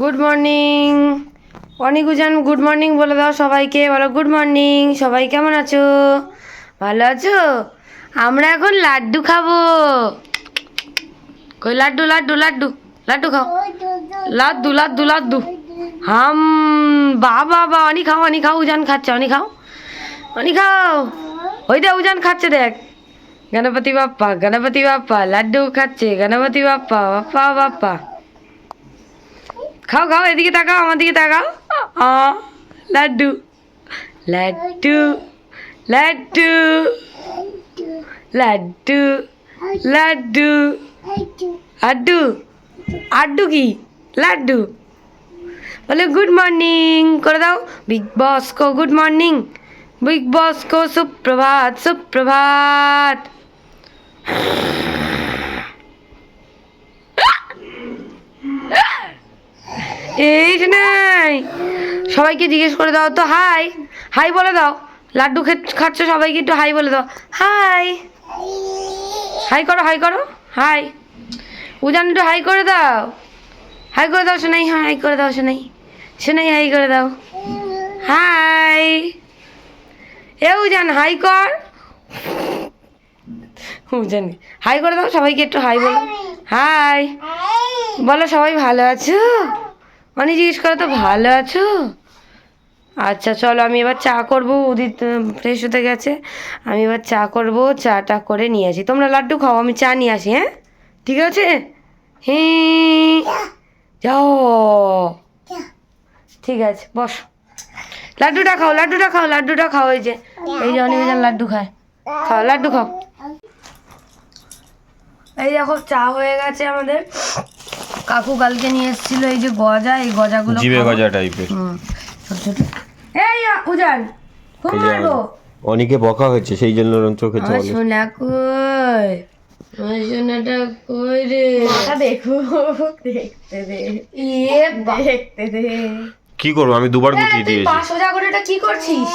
Good morning অনেক উজান good morning বলে দাও সবাইকে। বলো গুড মর্নিং সবাই কেমন আছো? ভালো আছো? আমরা এখন লাড্ডু খাব। কই, লাড্ডু লাড্ডু লাড্ডু লাড্ডু খাও। লাড্ডু লাড্ডু লাড্ডু। হাম বা বা, অনি খাও অনি খাও, উজান খাচ্ছে, অনি খাও। অনি খাও। ওই দেখ উজান খাচ্ছে, দেখ। গণপতি বাপ্পা গণপতি বাপ্পা, লাড্ডু খাচ্ছে, গণপতি বাপ্পা বাপ্পা বাপ্পা। খাও খাও এদিকে তাকাও আমার দিকে তাকাও আ লাড্ডু লাড্ডু লাড্ডু লাড্ডু লাড্ডু আড্ডু আড্ডু কি লাড্ডু বলে গুড মর্নিং করে দাও বিগ বস কো গুড মর্নিং বিগ বস কো সুপ্রভাত সুপ্রভাত এই নাই। সবাইকে জিজ্ঞেস করে দাও তো, হাই। হাই বলে দাও। লাড্ডু খাচ্ছ, সবাইকে একটু হাই বলে দাও। হাই। হাই করো হাই করো। হাই। উজান একটু হাই করে দাও। হাই করে দাও শোনাই হাই করে দাও শোনাই শোনাই হাই করে দাও। হাই। এ উজান, হাই কর। উজান, হাই করে দাও, সবাইকে একটু হাই বলো। হাই। বলো, সবাই ভালো আছো? অনেক জিজ্ঞেস করো তো ভালো আছো? আচ্ছা চলো আমি এবার চা করব। উদিত ফ্রেশ হতে গেছে। আমি এবার চা করব, চাটা করে নিয়ে আসি। তোমরা লাড্ডু খাও, আমি চা নিয়ে আসি হ্যাঁ? ঠিক আছে? হ্যাঁ যাও। ঠিক আছে, বস। লাড্ডুটা খাও লাড্ডুটা খাও লাড্ডুটা খাও, এই যে। এই যে অনেক লাড্ডু খায়। খাও, লাড্ডু খাও। এই দেখো, চা হয়ে গেছে আমাদের। কাকু কালকে নিয়ে এসেছিল এই যে গজা এই গজাগুলো জিবে গজা টাইপের হুম, ছোট ছোট। এই উজান খুব মারবো। অনেকে বকা হয়েছে সেই জন্য ওরম চোখে জল। সোনা কই? আমার সোনাটা কই রে? দেখো দেখতে দে। ইয়ে দেখতে দে। কি করব আমি দুবার গুটিয়ে দিয়েছি। পা সোজা করে এটা কি করছিস?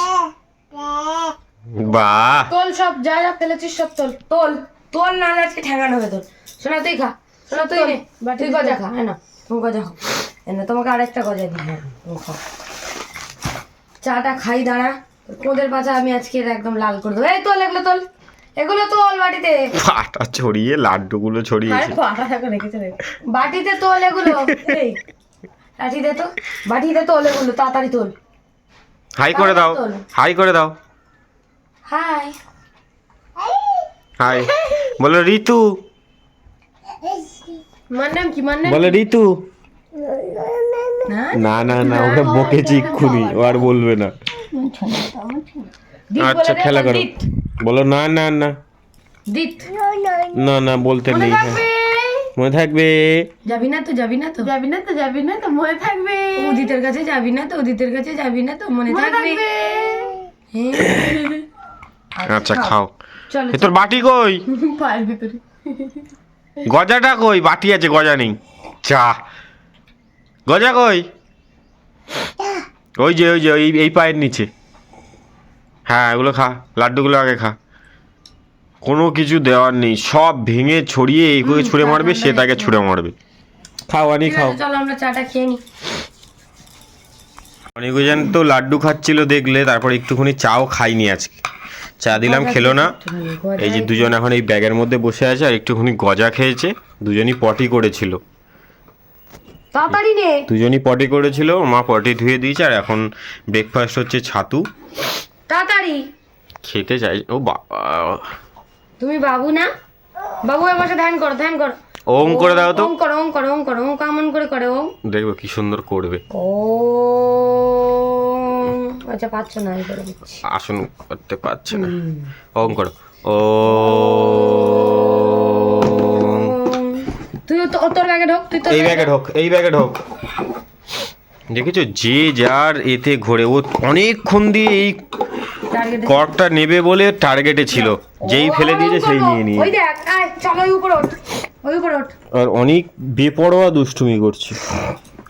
বাহ। তোল সব যা যা ফেলেছিস সব তোল। তোল তোল না আজকে ঠেঙানো হবে তোর। সোনা তুই খা। সোনা তুই নে তুই গজা খা। হ্যাঁ না তুমি গজা খাও এনে তোমাকে আরেকটা গজা দিই হ্যাঁ খাও। চাটা খাই দাঁড়া। কোদের পাচা আমি আজকে একদম লাল করে দেবো। এই তোল এগুলো তোল। এগুলো তোল বাটিতে। পাটা ছড়িয়ে লাড্ডুগুলো ছড়িয়েছে পাটা রেখেছে বাটিতে তোল এগুলো। এই লাঠিতে তো বাটিতে তোল এগুলো তাড়াতাড়ি তোল। হাই করে দাও হাই করে দাও। হাই। হাই। বলো ঋতু। মার নাম কি মার নাম বলো ঋতু। না না না না ওকে বকেছি এক্ষুনি ও আর বলবে না। আচ্ছা খেলা করো। বলো না না না। দিত। না না বলতে নেই হ্যাঁ। মনে থাকবে। যাবি না তো যাবি না তো। যাবি না তো যাবি না তো মনে থাকবে। উদিতের কাছে যাবি না তো উদিতের কাছে যাবি না তো মনে মনে থাকবে। হ্যাঁ। আচ্ছা খাও। চলো তোর বাটি কই? পায়ের ভিতরে। গজাটা কই? বাটি আছে গজা নেই। চা গজা কই? ওই যে ওই যে ওই এই পায়ের নিচে। হ্যাঁ এগুলো খা। লাড্ডুগুলো আগে খা। কোনো কিছু দেওয়ার নেই। সব ভেঙে ছড়িয়ে এই করে ছুঁড়ে মারবে সে তাকে ছুঁড়ে মারবে। খাও আনি খাও। চলো আমরা চাটা খেয়ে নিই অনেকজন তো লাড্ডু খাচ্ছিল দেখলে তারপর একটুখানি চাও খাইনি আজকে। চা দিলাম খেলো না। এই যে দুজন এখন এই ব্যাগের মধ্যে বসে আছে আর একটুখানি গজা খেয়েছে দুজনই পটি করেছিল। তাড়াতাড়ি নে। দুজনই পটি করেছিল মা পটি ধুয়ে দিয়েছে আর এখন ব্রেকফাস্ট হচ্ছে ছাতু। তাড়াতাড়ি। খেতে চাই ও বাবা। তুমি বাবু না? বাবু এ বসে ধ্যান করো ধ্যান করো। ওম করে দাও তো। ওম করো ওম করো ওম করো ওম কেমন করে করে ওম। দেখব কি সুন্দর করবে। ও। আচ্ছা পাচ্ছ না আমি করে দিচ্ছি। আসন করতে পারছে না। ওম করো। ও তুই তো তোর ব্যাগে ঢোক তুই তোর এই ব্যাগে ঢোক এই ব্যাগে ঢোক। দেখেছ? যে যার এতে ঘোরে ও অনেকক্ষণ দিয়ে এই কর্কটা নেবে বলে টার্গেটে ছিল। যেই ফেলে দিয়েছে সেই নিয়ে নিয়ে। ওই দেখ আয় চল ওই উপরে ওঠ। ওই উপরে ওঠ। আর অনেক বেপরোয়া দুষ্টুমি করছে।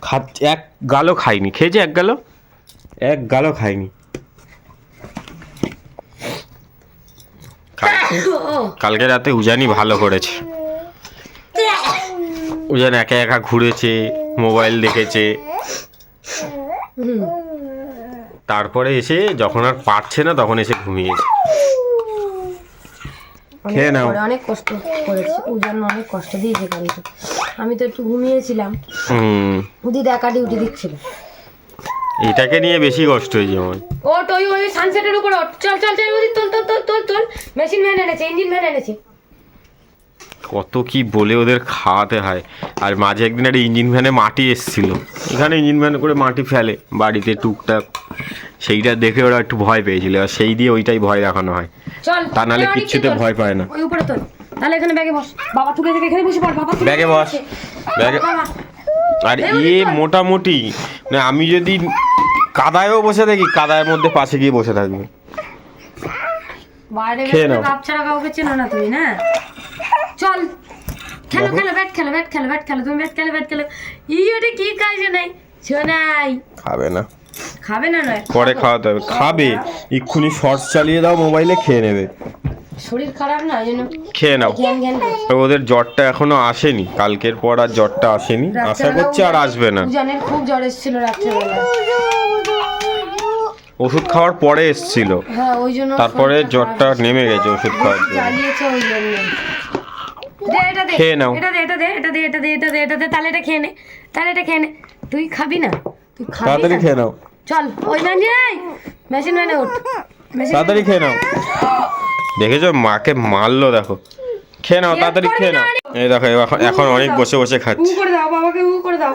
খাত এক গালও খাইনি খেয়েছে এক গালও? এক গালও খাইনি। কালকে রাতে উজানি ভালো করেছে। উজান একা একা ঘুরেছে মোবাইল দেখেছে। তারপরে এসে যখন আর পারছে না তখন এসে ঘুমিয়েছে। খেয়ে নাও। অনেক কষ্ট করেছে। জন্য অনেক কষ্ট দিয়েছে কালকে। আমি তো একটু ঘুমিয়েছিলাম। হুম। উদি একা ডিউটি দিচ্ছিল। এটাকে নিয়ে বেশি কষ্ট হয়েছে আমার। ওট ওই ওই সানসেটের উপরে চল চল চল উদি তোল তোল তোল তোল তোল। মেশিন ভ্যান এনেছে ইঞ্জিন ভ্যান এনেছে। কত কি বলে ওদের খাওয়াতে হয়। আর মাঝে একদিন একটা ইঞ্জিন ভ্যানে মাটি এসছিল। এখানে ইঞ্জিন ভ্যানে করে মাটি ফেলে বাড়িতে টুকটাক। সেইটা দেখে ওরা একটু ভয় পেয়েছিল। আর সেই দিয়ে ওইটাই ভয় দেখানো হয়। চল তা নাহলে কিচ্ছুতে ভয় পায় না। ওই উপরে তোল। তাহলে এখানে ব্যাগে বস। বাবা তুলে থেকে এখানে বসে পড় বাবা ব্যাগে বস। ব্যাগে আর এ মোটামুটি মানে আমি যদি কাদায়ও বসে থাকি কাদায়ের মধ্যে পাশে গিয়ে বসে থাকবে। বাইরে খেয়ে নাও। ছাড়া কাউকে চেনো না তুমি না? চল খেলো খেলো ব্যাট খেলো ব্যাট খেলো ব্যাট খেলো তুমি ব্যাট খেলো ব্যাট খেলো। ই ওটা কি কাজে নাই। শোনাই খাবে না। খাবে না নয় পরে খাওয়াতে হবে। খাবে। এক্ষুনি শর্টস চালিয়ে দাও মোবাইলে খেয়ে নেবে। শরীর খারাপ না ওই জন্য খেয়ে নাও। ঘ্যান ঘ্যান করছে। ওদের জ্বরটা এখনও আসেনি কালকের পর আর জ্বরটা আসেনি। আশা রাত্রেবেলা করছি আর আসবে না। উজানের খুব জ্বর এসেছিল রাত্রেবেলা। ওষুধ খাওয়ার পরে এসছিল। হ্যাঁ ওই জন্য তারপরে শরীরটা জ্বরটা খারাপ। নেমে গেছে ওষুধ খাওয়ার জন্য। জ্বালিয়েছে ওই জন্য। দে এটা দে। খেয়ে নাও। এটা দে এটা দে এটা দে এটা দে এটা দে এটা দে। তাহলে এটা খেয়ে নে। তাহলে এটা খেয়ে নে। তুই খাবি না? তুই খাবি তাড়াতাড়ি না? খেয়ে নাও। চল ওই ম্যান মেশিন ম্যানে উঠ। মেশিন তাড়াতাড়ি খেয়ে নাও। দেখেছ? মাকে মারলো দেখো। খেয়ে নাও তাড়াতাড়ি খেয়ে নাও। এই দেখো এখন এখন অনেক বসে বসে খাচ্ছে। করে দাও বাবাকে উ করে দাও।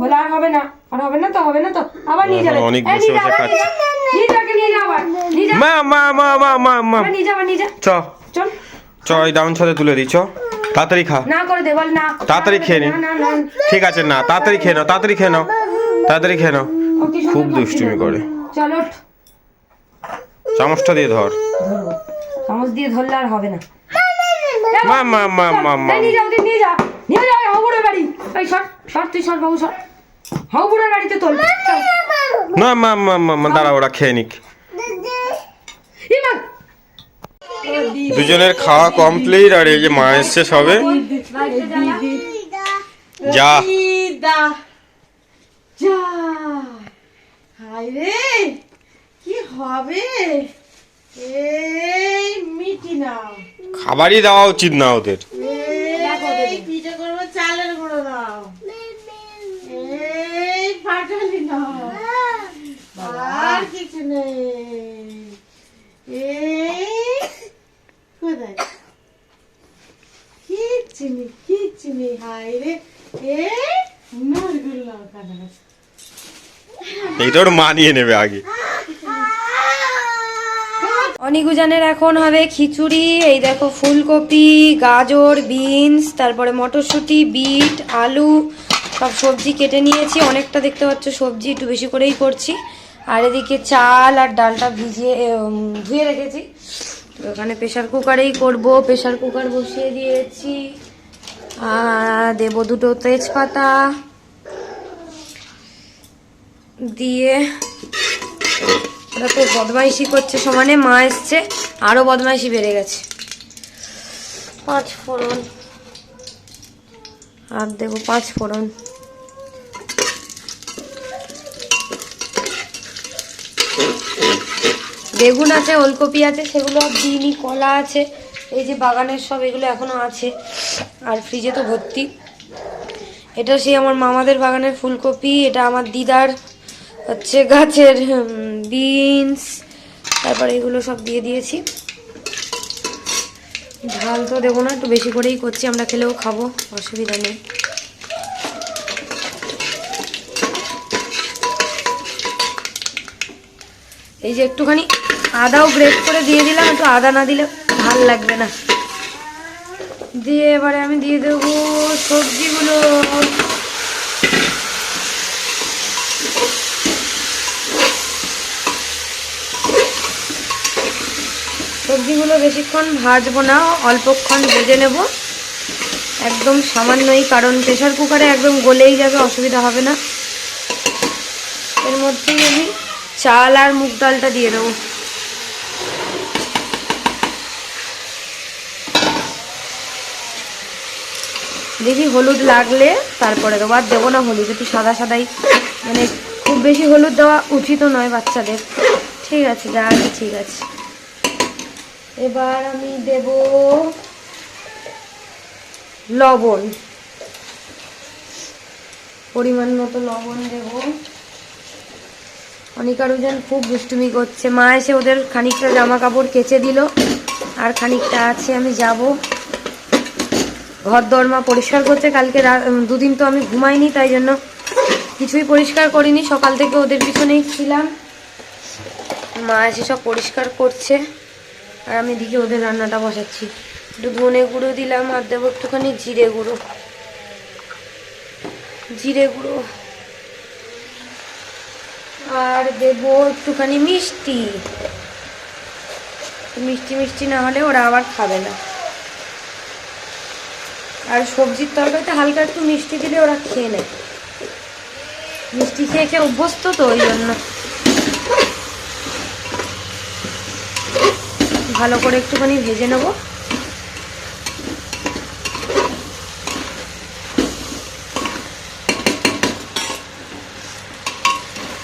বলে আর হবে না আর হবে না তো হবে না তো। আবার নিয়ে যাবে। অনেক বসে বসে আবার নিয়ে যা। নিয়ে যা, ওকে নিয়ে যা আবার। নিয়ে যা। মা মা মা মা মা মা। নিয়ে যা নিয়ে যা। চ। চল। চ এই ডাউন ছাদে তুলে দিই চ। তাড়াতাড়ি খা। না করে দে বল না। তাড়াতাড়ি খেয়ে নে। ঠিক আছে না তাড়াতাড়ি খেয়ে নাও তাড়াতাড়ি খেয়ে নাও। তাড়াতাড়ি খেয়ে নাও খুব দুষ্টুমি করে। চল ওঠ। চামচটা দিয়ে ধর। চামচ দিয়ে ধরলে আর হবে না। মা মা মা মা মা নিয়ে যাও নিয়ে যা। নিয়ে যাও হাউবুড়ের বাড়ি। এই সর সর তুই সর বাবু সর। হাউবুড়ের বাড়িতে তোল। না মা মা মা মা দাঁড়া ওরা খেয়ে নিক। দুজনের খাওয়া কমপ্লিট আর এই যে মা এসছে সবে। যা। যা। হাই রে। হবে? এই মিটি নাও। খাবারই দেওয়া উচিত না ওদের। এই পিঠে করব চালের গুঁড়ো দাও এই পাটালি নাও। আর কিছু নেই। এই কোথায়? কিচ্ছু নেই হাই রে। এই নরগুলো কাটা এইটা ওর মানিয়ে নেবে আগে। অনিগুজানের এখন হবে খিচুড়ি, এই দেখো ফুলকপি, গাজর, বিনস, তারপরে মটরশুঁটি, বিট, আলু, সব সবজি কেটে নিয়েছি। অনেকটা দেখতে পাচ্ছ সবজি, একটু বেশি করেই করছি। আর এদিকে চাল আর ডালটা ভিজিয়ে ধুয়ে রেখেছি। ওখানে প্রেশার কুকারেই করব। প্রেশার কুকার বসিয়ে দিয়েছি। দেবো দুটো তেজপাতা। দিয়ে ওরা তো বদমাইশি করছে সমানে মা এসছে আরও বদমাইশি বেড়ে গেছে। পাঁচ ফোড়ন। আর দেবো পাঁচ ফোড়ন। বেগুন আছে ওলকপি আছে সেগুলো দিইনি কলা আছে এই যে বাগানের সব এগুলো এখনও আছে আর ফ্রিজে তো ভর্তি। এটা সেই আমার মামাদের বাগানের ফুলকপি এটা আমার দিদার হচ্ছে গাছের বিনস, তারপরে এগুলো সব দিয়ে দিয়েছি। ঝাল তো দেবো না, একটু বেশি করেই করছি, আমরা খেলেও খাব, অসুবিধা নেই। এই যে একটুখানি আদাও গ্রেট করে দিয়ে দিলাম, একটু আদা না দিলে ভালো লাগবে না। দিয়ে এবারে আমি দিয়ে দেবো সবজিগুলো। সবজিগুলো বেশিক্ষণ ভাজবো না, অল্পক্ষণ ভেজে নেব। একদম সামান্যই কারণ প্রেশার কুকারে একদম গলেই যাবে, অসুবিধা হবে না। এর মধ্যেই আমি চাল আর মুগ ডালটা দিয়ে দেবো। দেখি হলুদ লাগলে তারপরে দেবো। আর দেবো না হলুদ, একটু সাদা সাদাই। মানে খুব বেশি হলুদ দেওয়া উচিতও নয় বাচ্চাদের। ঠিক আছে, যা আছে ঠিক আছে। এবার আমি দেব লবণ। পরিমাণ মতো লবণ দেব। অনিকারুজন খুব দুষ্টুমি করছে। মা এসে ওদের খানিকটা জামা কাপড় কেচে দিল। আর খানিকটা আছে, আমি যাব। ঘর দরমা পরিষ্কার করছে। কালকে দুদিন তো আমি ঘুমাইনি, তাই জন্য কিছুই পরিষ্কার করিনি। সকাল থেকে ওদের পিছনেই ছিলাম। মা এসে সব পরিষ্কার করছে। আর আমি এদিকে ওদের রান্নাটা বসাচ্ছি। একটু ধনে গুঁড়ো দিলাম আর দেবো একটুখানি জিরে গুঁড়ো। জিরে গুঁড়ো। আর দেবো একটুখানি মিষ্টি। মিষ্টি মিষ্টি না হলে ওরা আবার খাবে না। আর সবজির তরকারিতে হালকা একটু মিষ্টি দিলে ওরা খেয়ে নেয়। মিষ্টি খেয়ে খেয়ে অভ্যস্ত তো ওই জন্য। ভালো করে একটুখানি ভেজে নেব।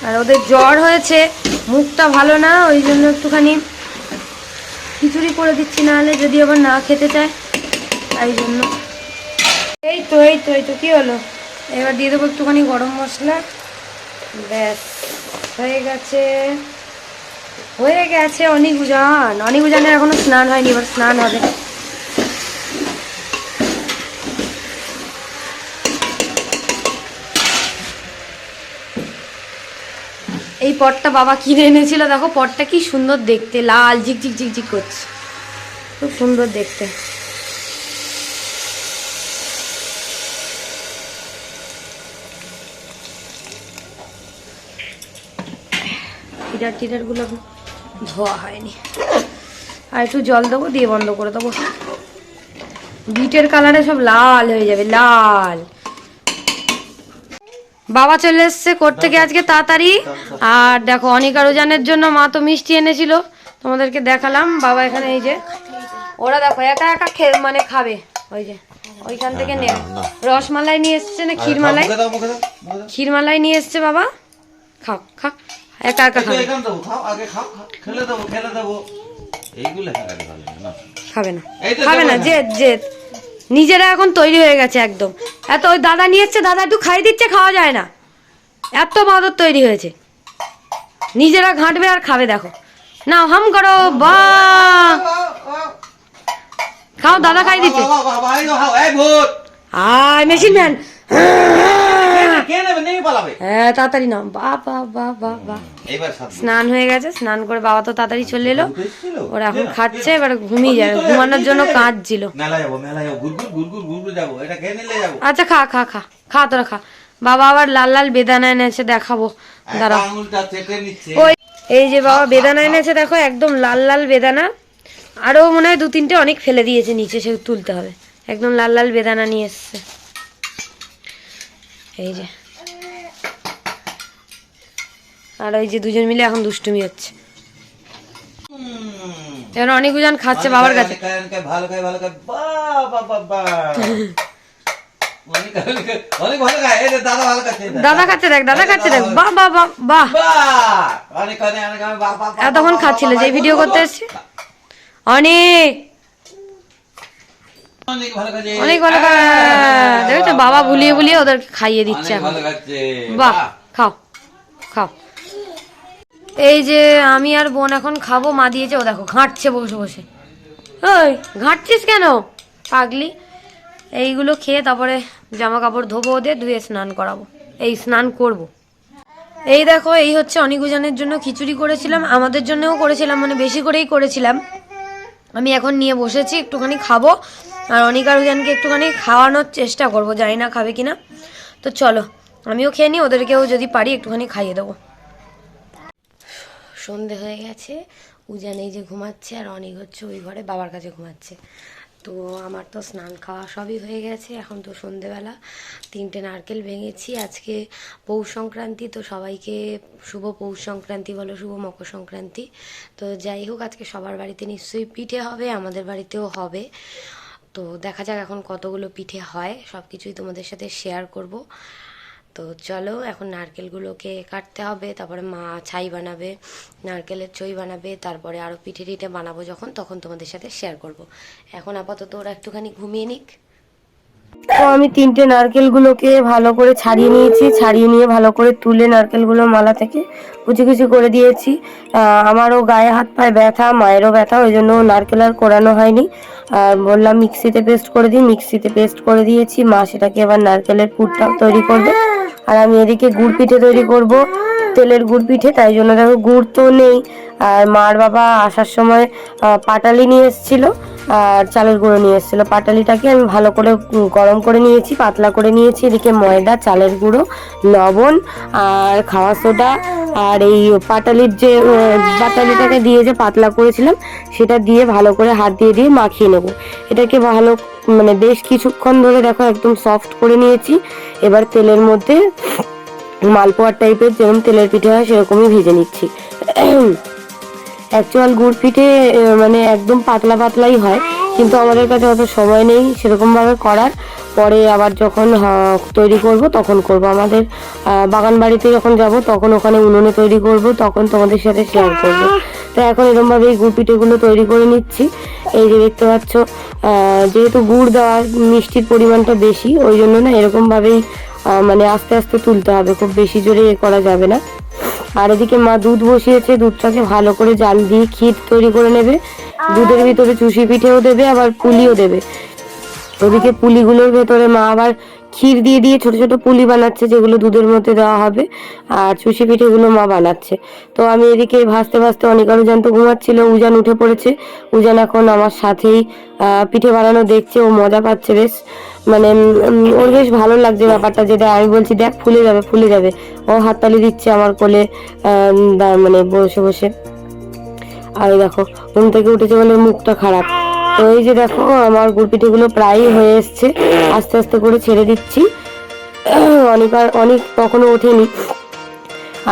আর ওদের জ্বর হয়েছে, মুখটা ভালো না, ওই জন্য একটুখানি খিচুড়ি করে দিচ্ছি, নাহলে যদি আবার না খেতে চায়, তাই জন্য। এই তো এই তো এই তো, কী হলো? এবার দিয়ে দেবো একটুখানি গরম মশলা। ব্যাস, হয়ে গেছে। হয়ে গেছে অনেক উজান অনেক উজানের এখনও স্নান হয়নি, এবার স্নান হবে। এই পটটা বাবা কিনে এনেছিল দেখো, পটটা কি সুন্দর দেখতে, লাল ঝিকঝিক ঝিকঝিক করছে। খুব সুন্দর দেখতে। ফিডার টিডারগুলো ধোয়া হয়নি। আর একটু জল দেবো দিয়ে বন্ধ করে দেবো। বিটের কালারে সব লাল হয়ে যাবে লাল। বাবা চলে এসছে কোর্ট থেকে আজকে তাড়াতাড়ি। আর দেখো অনিকা রোজানের জন্য মা তো মিষ্টি এনেছিল। তোমাদেরকে দেখালাম বাবা এখানে এই যে ওরা দেখো একা একা খে মানে খাবে। ওই যে ওইখান থেকে নে। রসমালাই নিয়ে এসছে না ক্ষীরমালাই? ক্ষীরমালাই নিয়ে এসছে বাবা। খাও খা একা একা খাবে এখান দেবো খাও আগে খাও খাও। খেলে দেবো খেলে দেবো এইগুলো হেলালি না খাবে না খাবে না দেবো জেদ জেদ নিজেরা এখন তৈরি হয়ে গেছে একদম এত ওই দাদা নিয়ে এসছে দাদা একটু খাই দিচ্ছে খাওয়া যায় না এত বাদর তৈরি হয়েছে নিজেরা ঘাঁটবে আর খাবে দেখো না হাম করো বা খাও দাদা খাই দিচ্ছে। আয় মেশিন ম্যান কে নেবে নেই পালাবে। হ্যাঁ তাড়াতাড়ি নাও বা বা বা বা বা এইবার সাত স্নান হয়ে গেছে স্নান করে বাবা তো তাড়াতাড়ি চলে এলো। ওরা এখন খাচ্ছে এবার ঘুমিয়ে যাবে ঘুমানোর জন্য কাঁদছিল। মেলা যাব মেলা যাব গুড়গুড় গুড়গুড় গুড়গুড় যাব এটা খেয়ে নিলে যাব। আচ্ছা খা খা খা খা তোরা খা। বাবা আবার লাল লাল বেদানা এনেছে দেখাবো। দাঁড়াও। ওই এই যে বাবা বেদানা এনেছে দেখো একদম লাল লাল বেদানা। আরও মনে হয় দু তিনটে অনেক ফেলে দিয়েছে নিচে সে তুলতে হবে। একদম লাল লাল বেদানা নিয়ে এসছে। এই যে। আর ওই যে দুজন মিলে এখন দুষ্টুমি হচ্ছে। এবার অনেক দুজন খাচ্ছে বাবার কাছে। ভালো খায় ভালো খায়। দাদা খাচ্ছে দেখ দাদা খাচ্ছে দেখ বাহ বাহ বাহ এতক্ষণ খাচ্ছিল যে ভিডিও করতে এসছে। অনেক। অনেক ভালো বাবা ভুলিয়ে ভুলিয়ে ওদেরকে খাইয়ে দিচ্ছে এখন। বাহ খাও খাও। এই যে আমি আর বোন এখন খাব, মা দিয়েছে, ও দেখো, ঘাঁটছে বসে বসে। ওই ঘাঁটছিস কেন? পাগলি। এইগুলো খেয়ে তারপরে জামা কাপড় ধোবো ওদের, ধুয়ে স্নান করাবো। এই স্নান করব। এই দেখো, এই হচ্ছে অনিকুজানের জন্য খিচুড়ি করেছিলাম। আমাদের জন্যও করেছিলাম মানে বেশি করেই করেছিলাম। আমি এখন নিয়ে বসেছি, একটুখানি খাব। আর অনিকার উজানকে একটুখানি খাওয়ানোর চেষ্টা করব, জানি না খাবে কিনা। তো চলো, আমিও খেয়ে নিই, ওদেরকেও যদি পারি একটুখানি খাইয়ে দেবো। সন্ধে হয়ে গেছে। উজান এই যে ঘুমাচ্ছে আর অনেক হচ্ছে ওই ঘরে বাবার কাছে ঘুমাচ্ছে। তো আমার তো স্নান খাওয়া সবই হয়ে গেছে, এখন তো সন্ধেবেলা। তিনটে নারকেল ভেঙেছি, আজকে পৌষ সংক্রান্তি, তো সবাইকে শুভ পৌষ সংক্রান্তি বলো, শুভ মকর সংক্রান্তি। তো যাই হোক, আজকে সবার বাড়িতে নিশ্চয়ই পিঠে হবে, আমাদের বাড়িতেও হবে। তো দেখা যাক এখন কতগুলো পিঠে হয় সব কিছুই তোমাদের সাথে শেয়ার করব। তো চলো, এখন নারকেলগুলোকে কাটতে হবে, তারপরে মা ছাই বানাবে, নারকেলের ছই বানাবে, তারপরে আরও পিঠে টিঠে বানাবো যখন, তখন তোমাদের সাথে শেয়ার করব। এখন আপাতত ওরা একটুখানি ঘুমিয়ে নিক। তো আমি তিনটে নারকেলগুলোকে ভালো করে ছাড়িয়ে নিয়েছি, ছাড়িয়ে নিয়ে ভালো করে তুলে নারকেলগুলো মালা থেকে কুচি কুচি করে দিয়েছি। আমারও গায়ে হাত পায়ে ব্যথা, মায়েরও ব্যথা, ওই জন্য নারকেল আর কোরানো হয়নি। আর বললাম মিক্সিতে পেস্ট করে দিই, মিক্সিতে পেস্ট করে দিয়েছি, মা সেটাকে এবার নারকেলের পুরটা তৈরি করবে। আর আমি এদিকে গুড় পিঠে তৈরি করব, তেলের গুড় পিঠে, তাই জন্য দেখো গুড় তো নেই। আর মার বাবা আসার সময় পাটালি নিয়ে এসেছিল। আর চালের গুঁড়ো নিয়ে এসেছিল। পাটালিটাকে আমি ভালো করে গরম করে নিয়েছি, পাতলা করে নিয়েছি। এদিকে ময়দা, চালের গুঁড়ো, লবণ আর খাওয়া সোডা আর এই পাটালির যে পাটালিটাকে দিয়ে যে পাতলা করেছিলাম, সেটা দিয়ে ভালো করে হাত দিয়ে দিয়ে মাখিয়ে নেব। এটাকে ভালো মানে বেশ কিছুক্ষণ ধরে দেখো একদম সফট করে নিয়েছি। এবার তেলের মধ্যে মালপোয়ার টাইপের যেরকম তেলের পিঠে হয়, সেরকমই ভেজে নিচ্ছি। অ্যাকচুয়াল গুড় পিঠে মানে একদম পাতলা পাতলাই হয়, কিন্তু আমাদের কাছে অত সময় নেই সেরকমভাবে করার। পরে আবার যখন তৈরি করব তখন করব। আমাদের বাগান বাড়িতে যখন যাব তখন ওখানে উনুনে তৈরি করব, তখন তোমাদের সাথে শেয়ার করব। তো এখন এরকম ভাবে এই গুড় পিঠেগুলো তৈরি করে নিচ্ছি। এই যে দেখতে পাচ্ছ যেহেতু গুড় দেওয়ার মিষ্টির পরিমাণটা বেশি, ওই জন্য না এরকমভাবেই মানে আস্তে আস্তে তুলতে হবে। খুব বেশি জোরে এ করা যাবে না। আর এদিকে মা দুধ বসিয়েছে দুধটাকে ভালো করে জাল দিয়ে ক্ষীর তৈরি করে নেবে। দুধের ভিতরে চুষি পিঠেও দেবে, আবার পুলিও দেবে। ওদিকে পুলিগুলোর ভেতরে মা আবার ক্ষীর দিয়ে দিয়ে ছোট ছোট পুলি বানাচ্ছে যেগুলো দুধের মধ্যে দেওয়া হবে, আর চুষি পিঠেগুলো মা বানাচ্ছে। তো আমি এদিকে ভাসতে ভাসতে অনেক আরও জানতো ঘুমাচ্ছিল, উজান উঠে পড়েছে। উজান এখন আমার সাথেই পিঠে বানানো দেখছে, ও মজা পাচ্ছে বেশ। মানে ওর বেশ ভালো লাগছে ব্যাপারটা যেটা আমি বলছি, দেখ, ফুলে যাবে ফুলে যাবে। ও হাততালি দিচ্ছে আমার কোলে মানে বসে বসে। আর দেখো, ঘুম থেকে উঠেছে বলে মুখটা খারাপ। তো এই যে দেখো, আমার গুড়পিঠেগুলো প্রায়ই হয়ে এসছে। আস্তে আস্তে করে ছেড়ে দিচ্ছি। অনেক আর অনেক তখনও ওঠেনি।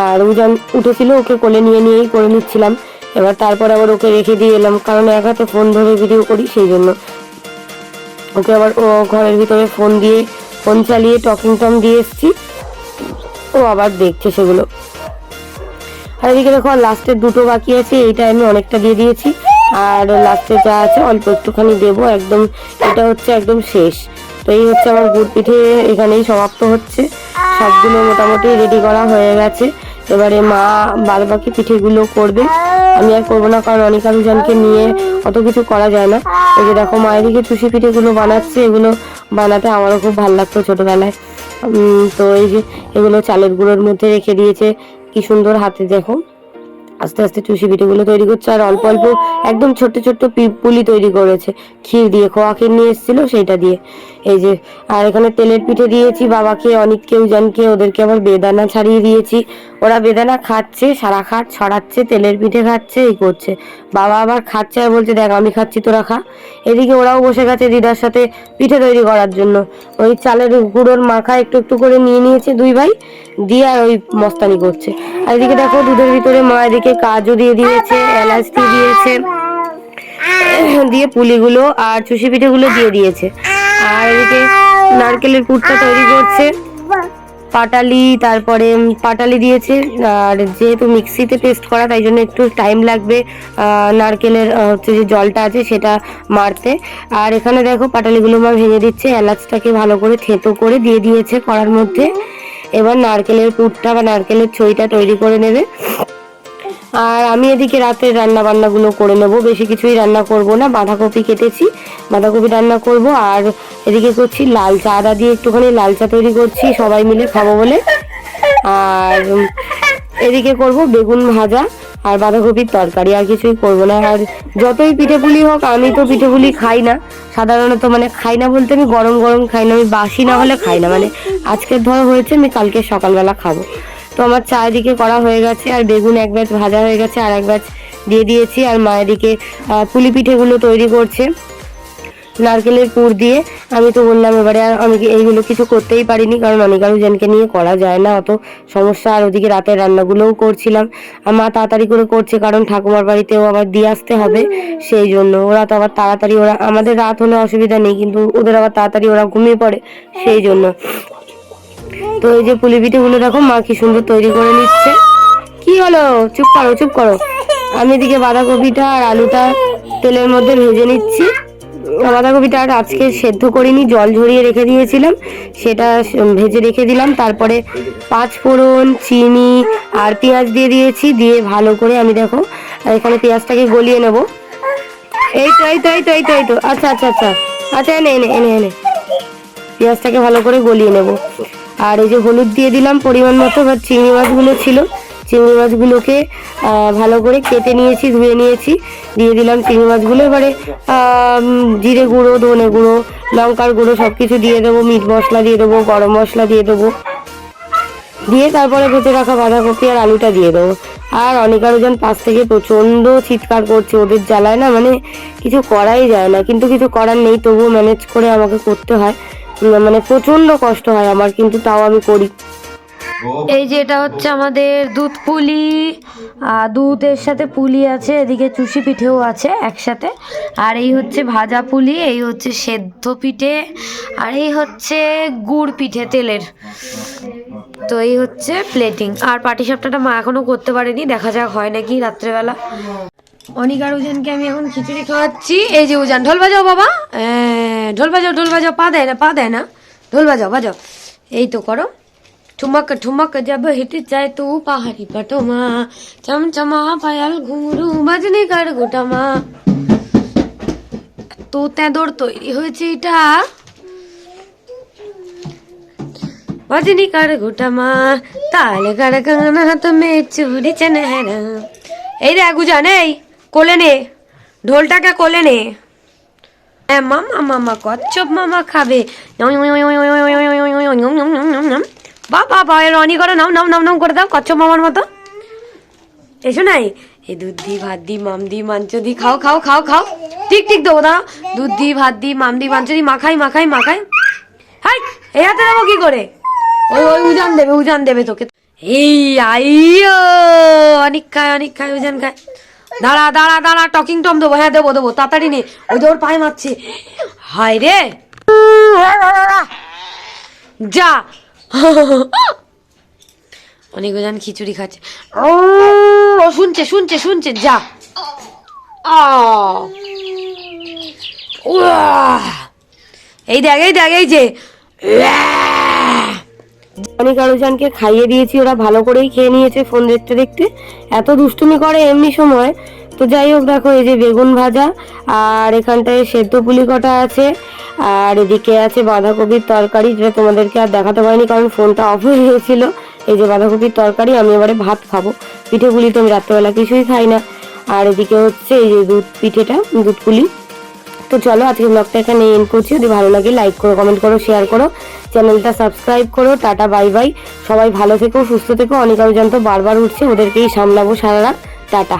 আর উজান উঠেছিল, ওকে কোলে নিয়ে নিয়েই করে নিচ্ছিলাম। এবার তারপর আবার ওকে রেখে দিয়ে এলাম, কারণ এক হাতে ফোন ধরে ভিডিও করি সেই জন্য। ওকে আবার ও ঘরের ভিতরে ফোন দিয়ে, ফোন চালিয়ে টকিং টম দিয়ে এসছি। ও আবার দেখছে সেগুলো। আর এদিকে দেখো লাস্টের দুটো বাকি আছে, এইটা আমি অনেকটা দিয়ে দিয়েছি। আর লাস্টে যা আছে অল্প একটুখানি দেবো, একদম এটা হচ্ছে একদম শেষ। তো এই হচ্ছে আমার গুড় পিঠে, এখানেই সমাপ্ত হচ্ছে। সবগুলো মোটামুটি রেডি করা হয়ে গেছে। এবারে মা বাদ বাকি পিঠেগুলো করবে। আমি আর করব না, কারণ অনেক আলুজনকে নিয়ে অত কিছু করা যায় না। এই যে দেখো, মা এদিকে চুষি পিঠেগুলো বানাচ্ছে। এগুলো বানাতে আমারও খুব ভালো লাগতো ছোটোবেলায়। তো এই যে এগুলো চালের গুঁড়োর মধ্যে রেখে দিয়েছে। কি সুন্দর হাতে দেখো। আস্তে আস্তে চুষি পিঠেগুলো তৈরি করছে আর অল্প অল্প একদম ছোট্ট ছোট্ট পুলি তৈরি করেছে। ক্ষীর দিয়ে, খোয়া ক্ষীর নিয়ে এসেছিল সেইটা দিয়ে। এই যে, আর এখানে তেলের পিঠে দিয়েছি বাবাকে অনেককে উজানকে, ওদেরকে আবার বেদানা ছাড়িয়ে দিয়েছি। ওরা বেদানা খাচ্ছে, সারা খাট ছড়াচ্ছে, তেলের পিঠে খাচ্ছে, এই করছে। বাবা আবার খাচ্ছে আর বলছে, দেখ, আমি খাচ্ছি, তোরা খা। এদিকে ওরাও বসে গেছে দিদার সাথে পিঠে তৈরি করার জন্য। ওই চালের গুঁড়োর মাখা একটু একটু করে নিয়ে নিয়েছে দুই ভাই, দিয়ে আর ওই মস্তানি করছে। আর এদিকে দেখো, দুধের ভিতরে মা এদিকে কাজু দিয়ে দিয়েছে, এলাচ দিয়ে দিয়েছে, দিয়ে পুলিগুলো আর চুষি পিঠেগুলো দিয়ে দিয়েছে। আর এদিকে নারকেলের পুরটা তৈরি করছে। পাটালি, তারপরে পাটালি দিয়েছে। আর যেহেতু মিক্সিতে পেস্ট করা, তাই জন্য একটু টাইম লাগবে নারকেলের হচ্ছে যে জলটা আছে, সেটা মারতে। আর এখানে দেখো, পাটালিগুলো মা ভেঙে দিচ্ছে, এলাচটাকে ভালো করে থেতো করে দিয়ে দিয়েছে কড়ার মধ্যে। এবার নারকেলের পুরটা বা নারকেলের ছইটা তৈরি করে নেবে। আর আমি এদিকে রাতের রান্না বান্নাগুলো করে নেব। বেশি কিছুই রান্না করব না, বাঁধাকপি কেটেছি, বাঁধাকপি রান্না করব আর এদিকে করছি লাল চা। আদা দিয়ে একটুখানি লাল চা তৈরি করছি, সবাই মিলে খাব বলে। আর এদিকে করব বেগুন ভাজা আর বাঁধাকপির তরকারি, আর কিছুই করব না। আর যতই পিঠে পুলি হোক, আমি তো পিঠে পুলি খাই না। সাধারণত মানে খাই না বলতে আমি গরম গরম খাই না, আমি বাসি না হলে খাই না। মানে আজকের ধর হয়েছে, আমি কালকে সকালবেলা খাব। তো আমার চারিদিকে করা হয়ে গেছে আর বেগুন এক ব্যাচ ভাজা হয়ে গেছে আর এক ব্যাচ দিয়ে দিয়েছি আর মা এদিকে আহ, পুলি পিঠেগুলো তৈরি করছে। নারকেলের পুর দিয়ে আমি তো বললাম এবারে আর আমি এইগুলো কিছু করতেই পারিনি কারণ অনেক জনকে নিয়ে করা যায় না অত সমস্যা। আর ওদিকে রাতের রান্নাগুলোও করছিলাম। মা তাড়াতাড়ি করে করছে কারণ ঠাকুমার বাড়িতেও আবার দিয়ে আসতে হবে সেই জন্য। ওরা তো আবার তাড়াতাড়ি ওরা আমাদের রাত হলে অসুবিধা নেই কিন্তু ওদের আবার তাড়াতাড়ি ওরা ঘুমিয়ে পড়ে সেই জন্য। তো এই যে পুলি পিঠেগুলো দেখো, মা কি সুন্দর তৈরি করে নিচ্ছে। কি হলো? চুপ করো চুপ করো। আমি এদিকে বাঁধাকপিটা আর আলুটা তেলের মধ্যে ভেজে নিচ্ছি। বাঁধাকপিটা আর আজকে সেদ্ধ করিনি, জল ঝরিয়ে রেখে দিয়েছিলাম। সেটা ভেজে রেখে দিলাম। তারপরে পাঁচ ফোড়ন, চিনি আর পেঁয়াজ দিয়ে দিয়েছি। দিয়ে ভালো করে আমি দেখো, এখানে পেঁয়াজটাকে গলিয়ে নেব। এই তো এই তো এই তো এই তো এই তো। আচ্ছা আচ্ছা আচ্ছা। আচ্ছা এনে এনে এনে এনে। পেঁয়াজটাকে ভালো করে গলিয়ে নেব। আর এই যে হলুদ দিয়ে দিলাম পরিমাণ মতো, এবার চিংড়ি মাছগুলো ছিল। চিংড়ি মাছগুলোকে ভালো করে কেটে নিয়েছি, ধুয়ে নিয়েছি। দিয়ে দিলাম চিংড়ি মাছগুলো, এবারে জিরে গুঁড়ো, ধনে গুঁড়ো, লঙ্কার গুঁড়ো সব কিছু দিয়ে দেবো, মিট মশলা দিয়ে দেবো, গরম মশলা দিয়ে দেবো। দিয়ে তারপরে ভেজে রাখা বাঁধাকপি আর আলুটা দিয়ে দেবো। আর অনেক আরোজন পাশ থেকে প্রচণ্ড চিৎকার করছে, ওদের জ্বালায় না মানে কিছু করাই যায় না, কিন্তু কিছু করার নেই, তবুও ম্যানেজ করে আমাকে করতে হয়। মানে প্রচণ্ড কষ্ট হয় আমার, কিন্তু তাও আমি করি। এই যে এটা হচ্ছে আমাদের দুধ পুলি আর দুধের সাথে পুলি আছে, এদিকে চুষি পিঠেও আছে একসাথে। আর এই হচ্ছে ভাজা পুলি, এই হচ্ছে সেদ্ধ পিঠে, আর এই হচ্ছে গুড় পিঠে তেলের। তো এই হচ্ছে প্লেটিং আর পাটিসাপটাটা মা এখনও করতে পারেনি, দেখা যাক হয় নাকি রাত্রেবেলা। অনিক আর উজানকে আমি এখন খিচুড়ি খাওয়াচ্ছি। এই যে উজান, ঢোল বাজাও বাবা। ঢোল বাজাও ঢোল বাজাও, পা দেয় না, পা দেয় না। ঢোল বাজাও বাজাও। এই তো করো। ঠুমক ঠুমক যাব হেঁটে যায় তো পাহাড়ি পাটমা। চমচমা পায়াল ঘুরু বাজনি কার গোটামা। তো তেঁদর তৈরি হয়েছে এটা। বাজনি কার গোটামা। তাল কার কানা তুমি চুরি হ্যাঁ এই রে গুজান এই। কোলে নে ঢোলটাকে কোলে নে হ্যাঁ মামা মামা কচ্ছপ মামা খাবে বাবা বা বা রনি করে নাও নাও নাও নাও করে দাও কচ্ছপ মামার মতো এসো নাই এই দুধ দি ভাত দি মাম দি মাংস দি খাও খাও খাও খাও ঠিক ঠিক দেবো দাঁড়াও দুধ দি ভাত দি মাম দি মাংস দি মাখাই মাখাই মাখাই হাই এই হাতে দেবো কি করে ওই ওই উজান দেবে উজান দেবে তোকে এই আইয়ো অনেক খায় অনেক খায় উজান খায় দাঁড়া দাঁড়া দাঁড়া, টকিং টম দেবো হ্যাঁ দেবো দেবো, তাড়াতাড়ি নে। ওই তোর পায়ে মারছে। হায় রে। যা। অনেক জন খিচুড়ি খাচ্ছে। ও, শুনছে শুনছে শুনছে, যা। এই দেখ এই দেখ, এই যে। অনেক আলোচনকে খাইয়ে দিয়েছি, ওরা ভালো করেই খেয়ে নিয়েছে ফোন দেখতে দেখতে। এত দুষ্টুমি করে এমনি সময়। তো যাই হোক, দেখো এই যে বেগুন ভাজা, আর এখানটায় সেদ্ধ পুলি কটা আছে, আর এদিকে আছে বাঁধাকপির তরকারি, যেটা তোমাদেরকে আর দেখাতে পারিনি, কারণ ফোনটা অফ হয়ে গিয়েছিল। এই যে বাঁধাকপির তরকারি, আমি এবারে ভাত খাব। পিঠে পুলি তো আমি রাত্রেবেলা কিছুই খাই না। আর এদিকে হচ্ছে এই যে দুধ পিঠেটা, দুধ পুলি। তো চলো আজকে ব্লগটা এখানে এন্ড করছি। যদি ভালো লাগে লাইক করো কমেন্ট করো শেয়ার করো। চ্যানেলটা সাবস্ক্রাইব করো, টাটা বাই বাই সবাই ভালো থেকো, সুস্থ থেকো। অনেক জানতো বারবার উঠছে, ওদেরকেই সামলাবো সারা রাত। টাটা।